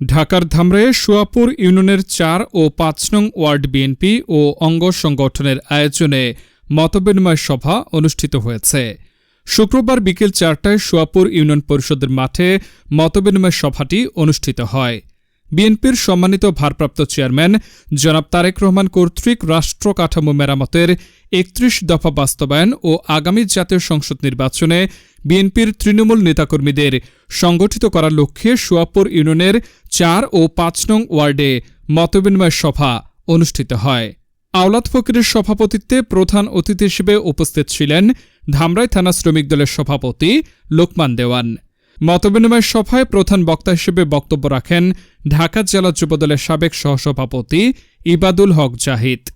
ঢাকার ধামরে সুয়াপুর ইউনিয়নের চার ও পাঁচ নং ওয়ার্ড বিএনপি ও অঙ্গ সংগঠনের আয়োজনে মতবিনিময় সভা অনুষ্ঠিত হয়েছে। শুক্রবার বিকেল চারটায় সুয়াপুর ইউনিয়ন পরিষদের মাঠে মতবিনিময় সভাটি অনুষ্ঠিত হয়। বিএনপির সম্মানিত ভারপ্রাপ্ত চেয়ারম্যান জনাব তারেক রহমান কর্তৃক রাষ্ট্র কাঠামো মেরামতের একত্রিশ দফা বাস্তবায়ন ও আগামী জাতীয় সংসদ নির্বাচনে বিএনপির তৃণমূল নেতাকর্মীদের সংগঠিত করার লক্ষ্যে সুয়াপুর ইউনিয়নের চার ও পাঁচ নং ওয়ার্ডে মতবিনিময় সভা অনুষ্ঠিত হয়। আওলাদ ফকিরের সভাপতিত্বে প্রধান অতিথি হিসেবে উপস্থিত ছিলেন ধামরাই থানা শ্রমিক দলের সভাপতি লোকমান দেওয়ান। মতবিনিময় সভায় প্রধান বক্তা হিসেবে বক্তব্য রাখেন ঢাকা জেলা যুবদলের সাবেক সহসভাপতি ইবাদুল হক জাহিদ।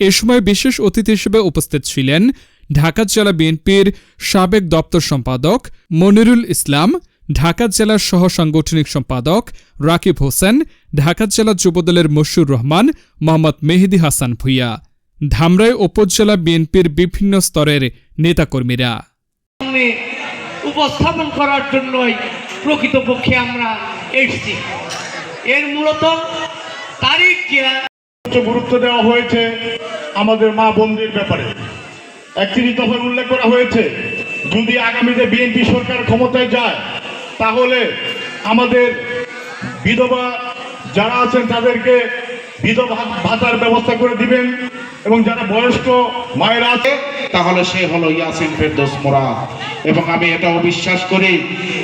এ সময় বিশেষ অতিথি হিসেবে উপস্থিত ছিলেন ঢাকা জেলা বিএনপির সাবেক দপ্তর সম্পাদক মনিরুল ইসলাম, ঢাকা জেলার সহ সাংগঠনিক সম্পাদক রাকিব হোসেন, ঢাকা জেলা যুবদলের মশিউর রহমান, মোহাম্মদ মেহেদি হাসান ভুইয়া। ধামরাই উপজেলা বিএনপির বিভিন্ন স্তরের নেতাকর্মীরা। উপস্থাপন করার জন্যই প্রকৃতপক্ষে আমরা এসেছি। এর মূলত তারিখ উচ্চ গুরুত্ব দেওয়া হয়েছে আমাদের মা বোনদের ব্যাপারে। একত্রিশ দফার উল্লেখ করা হয়েছে, যদি আগামীতে বিএনপি সরকার ক্ষমতায় যায়, তাহলে আমাদের বিধবা যারা আছেন তাদেরকে বিধবা ভাতার ব্যবস্থা করে দিবেন। এবং যারা বয়স্ক মায়েরা আছে, তাহলে সে হলো ইয়াসিন ফেরদোস মোরাদ। এবং আমি এটাও বিশ্বাস করি,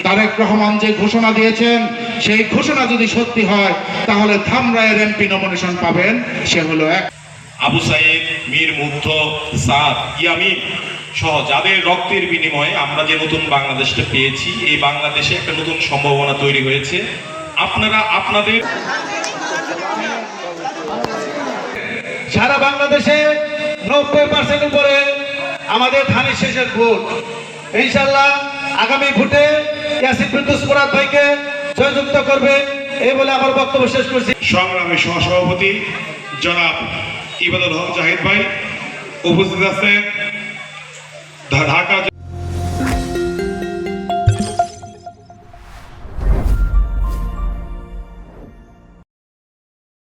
তারেক রহমান যে ঘোষণা দিয়েছেন, সেই ঘোষণা যদি সত্যি হয়, তাহলে ধামরায়ের এমপি নমিনেশন পাবেন, সে হলো এক আবু সাইদ, মীর মুগ্ধ, সাদ, ইয়ামিন সহ যাদের রক্তের বিনিময়ে আমরা যে নতুন বাংলাদেশটা পেয়েছি, এই বাংলাদেশে একটা নতুন সম্ভাবনা তৈরি হয়েছে। আপনারা আপনাদের সারা বাংলাদেশে নব্বই পার্সেন্ট উপরে আমাদের ধানের শেষের ভোট। ইনশাল্লাহ আগামী ভোটে মুরাদ ভাইকে জয়যুক্ত করবে, এই বলে আমার বক্তব্য শেষ করছি। সংগ্রামী সহসভাপতি জনাব ইবাদুল হক জাহিদ ভাই উপস্থিত আছেন। ঢাকা